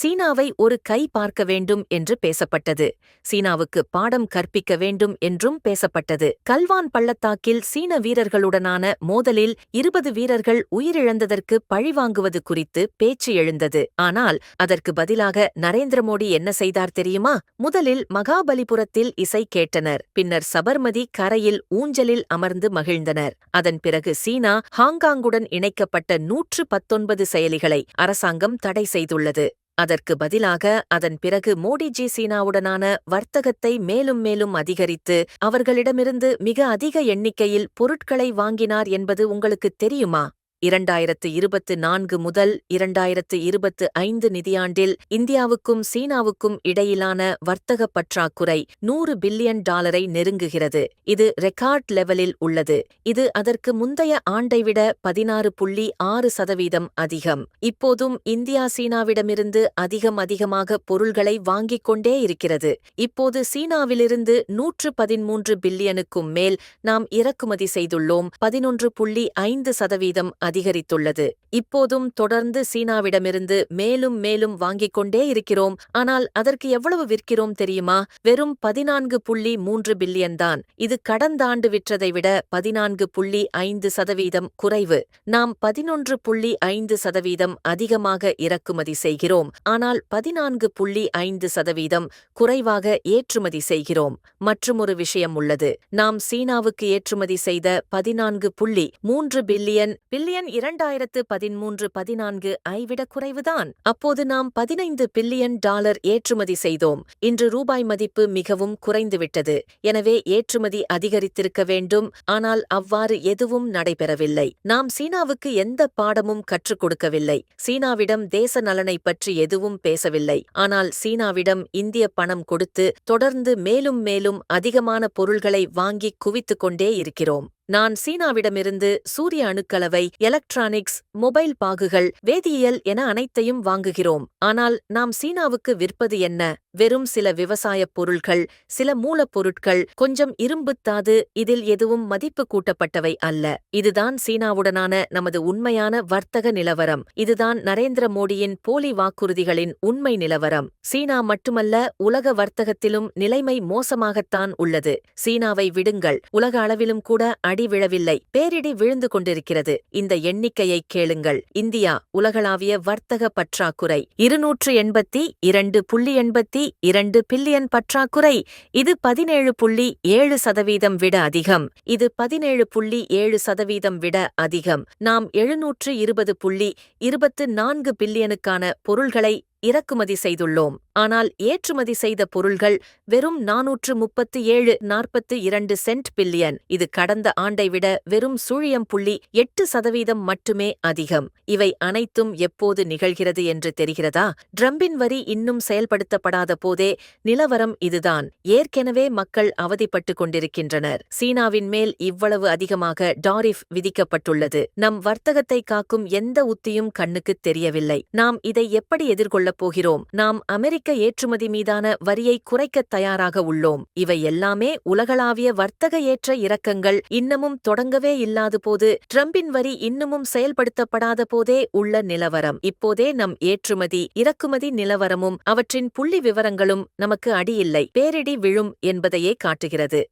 சீனாவை ஒரு கை பார்க்க வேண்டும் என்று பேசப்பட்டது. சீனாவுக்கு பாடம் கற்பிக்க வேண்டும் என்றும் பேசப்பட்டது. கல்வான் பள்ளத்தாக்கில் சீன வீரர்களுடனான மோதலில் இருபது வீரர்கள் உயிரிழந்ததற்கு பழிவாங்குவது குறித்து பேச்சு எழுந்தது. ஆனால் அதற்கு பதிலாக நரேந்திர மோடி என்ன செய்தார் தெரியுமா? முதலில் மகாபலிபுரத்தில் இசை கேட்டனர். பின்னர் சபர்மதி கரையில் ஊஞ்சலில் அமர்ந்து மகிழ்ந்தனர். அதன் பிறகு சீனா ஹாங்காங்குடன் இணைக்கப்பட்ட நூற்று பத்தொன்பது செயலிகளை அரசாங்கம் தடை செய்துள்ளது. அதற்கு பதிலாக அதன் பிறகு மோடிஜி சீனாவுடனான வர்த்தகத்தை மேலும் மேலும் அதிகரித்து அவர்களிடமிருந்து மிக அதிக எண்ணிக்கையில் பொருட்களை வாங்கினார் என்பது உங்களுக்குத் தெரியுமா? இரண்டாயிரத்து இருபத்து நான்கு முதல் இரண்டாயிரத்து இருபத்து ஐந்து நிதியாண்டில் இந்தியாவுக்கும் சீனாவுக்கும் இடையிலான வர்த்தக பற்றாக்குறை நூறு பில்லியன் டாலரை நெருங்குகிறது. இது ரெக்கார்ட் லெவலில் உள்ளது. இது அதற்கு முந்தைய ஆண்டைவிட பதினாறு புள்ளி ஆறு சதவீதம் அதிகம். இப்போதும் இந்தியா சீனாவிடமிருந்து அதிகம் அதிகமாக பொருள்களை வாங்கிக் கொண்டே இருக்கிறது. இப்போது சீனாவிலிருந்து நூற்று பதிமூன்று பில்லியனுக்கும் மேல் நாம் இறக்குமதி செய்துள்ளோம். பதினொன்று புள்ளி ஐந்து சதவீதம் அதிகரித்துள்ளது. இப்போதும் தொடர்ந்து சீனாவிடமிருந்து மேலும் மேலும் வாங்கிக் கொண்டே இருக்கிறோம். ஆனால் அதற்கு எவ்வளவு விற்கிறோம் தெரியுமா? வெறும் பதினான்கு புள்ளி மூன்று பில்லியன் தான். இது கடந்த ஆண்டு விற்றதை விட பதினான்கு புள்ளி ஐந்து சதவீதம் குறைவு. நாம் பதினொன்று புள்ளி ஐந்து சதவீதம் அதிகமாக இறக்குமதி செய்கிறோம். ஆனால் பதினான்கு புள்ளி ஐந்து சதவீதம் குறைவாக ஏற்றுமதி செய்கிறோம். மற்றுமொரு விஷயம் உள்ளது. நாம் சீனாவுக்கு ஏற்றுமதி செய்த பதினான்கு புள்ளி மூன்று பில்லியன் பில்லியன் இரண்டாயிரத்து பதிமூன்று பதினான்கு ஐ விட குறைவுதான். அப்போது நாம் பதினைந்து பில்லியன் டாலர் ஏற்றுமதி செய்தோம். இன்று ரூபாய் மதிப்பு மிகவும் குறைந்துவிட்டது. எனவே ஏற்றுமதி அதிகரித்திருக்க வேண்டும். ஆனால் அவ்வாறு எதுவும் நடைபெறவில்லை. நாம் சீனாவுக்கு எந்த பாடமும் கற்றுக் கொடுக்கவில்லை. சீனாவிடம் தேச நலனை பற்றி எதுவும் பேசவில்லை. ஆனால் சீனாவிடம் இந்திய பணம் கொடுத்து தொடர்ந்து மேலும் மேலும் அதிகமான பொருள்களை வாங்கி குவித்துக் கொண்டே இருக்கிறோம். நான் சீனாவிடமிருந்து சூரிய அணுக்கலவை எலக்ட்ரானிக்ஸ் மொபைல் பாகுகள் வேதியியல் என அனைத்தையும் வாங்குகிறோம். ஆனால் நாம் சீனாவுக்கு விற்பது என்ன? வெறும் சில விவசாயப் பொருட்கள் சில மூலப்பொருட்கள் கொஞ்சம் இரும்புத்தாது இதில் எதுவும் மதிப்பு கூட்டப்பட்டவை அல்ல. இதுதான் சீனாவுடனான நமது உண்மையான வர்த்தக நிலவரம். இதுதான் நரேந்திர மோடியின் போலி வாக்குறுதிகளின் உண்மை நிலவரம். சீனா மட்டுமல்ல உலக வர்த்தகத்திலும் நிலைமை மோசமாகத்தான் உள்ளது. சீனாவை விடுங்கள். உலக அளவிலும் கூட அடி விழவில்லை. பேரிடி விழுந்து கொண்டிருக்கிறது. இந்த எண்ணிக்கையை கேளுங்கள். இந்தியா உலகளாவிய வர்த்தக பற்றாக்குறை. இருநூற்று எண்பத்தி இரண்டு புள்ளி எண்பத்தி இரண்டு பில்லியன் பற்றாக்குறை. இது பதினேழு புள்ளி ஏழு சதவீதம் விட அதிகம். இது பதினேழு புள்ளி ஏழு சதவீதம் விட அதிகம். நாம் எழுநூற்று இருபது புள்ளி இருபத்து நான்கு பில்லியனுக்கான பொருள்களை இறக்குமதி செய்துள்ளோம். ஆனால் ஏற்றுமதி செய்த பொருள்கள் வெறும் நாநூற்று முப்பத்து ஏழு நாற்பத்து இரண்டு சென்ட் பில்லியன். இது கடந்த ஆண்டை விட வெறும் சூழியம் புள்ளி எட்டு சதவீதம் மட்டுமே அதிகம். இவை அனைத்தும் எப்போது நிகழ்கிறது என்று தெரிகிறதா? ட்ரம்பின் வரி இன்னும் செயல்படுத்தப்படாத போதே நிலவரம் இதுதான். ஏற்கெனவே மக்கள் அவதிப்பட்டுக் கொண்டிருக்கின்றனர். சீனாவின் மேல் இவ்வளவு அதிகமாக டாரிஃப் விதிக்கப்பட்டுள்ளது. நம் வர்த்தகத்தை காக்கும் எந்த உத்தியும் கண்ணுக்குத் தெரியவில்லை. நாம் இதை எப்படி எதிர்கொள்ள கொள்ளப் போகிறோம் நாம் அமெரிக்க ஏற்றுமதி மீதான வரியை குறைக்கத் தயாராக உள்ளோம். இவை எல்லாமே உலகளாவிய வர்த்தக ஏற்ற இறக்கங்கள். இன்னமும் தொடங்கவே இல்லாத போது ட்ரம்பின் வரி இன்னமும் செயல்படுத்தப்படாத போதே உள்ள நிலவரம். இப்போதே நம் ஏற்றுமதி இறக்குமதி நிலவரமும் அவற்றின் புள்ளி விவரங்களும் நமக்கு அடியில்லை. பேரிடி விழும் என்பதையே காட்டுகிறது.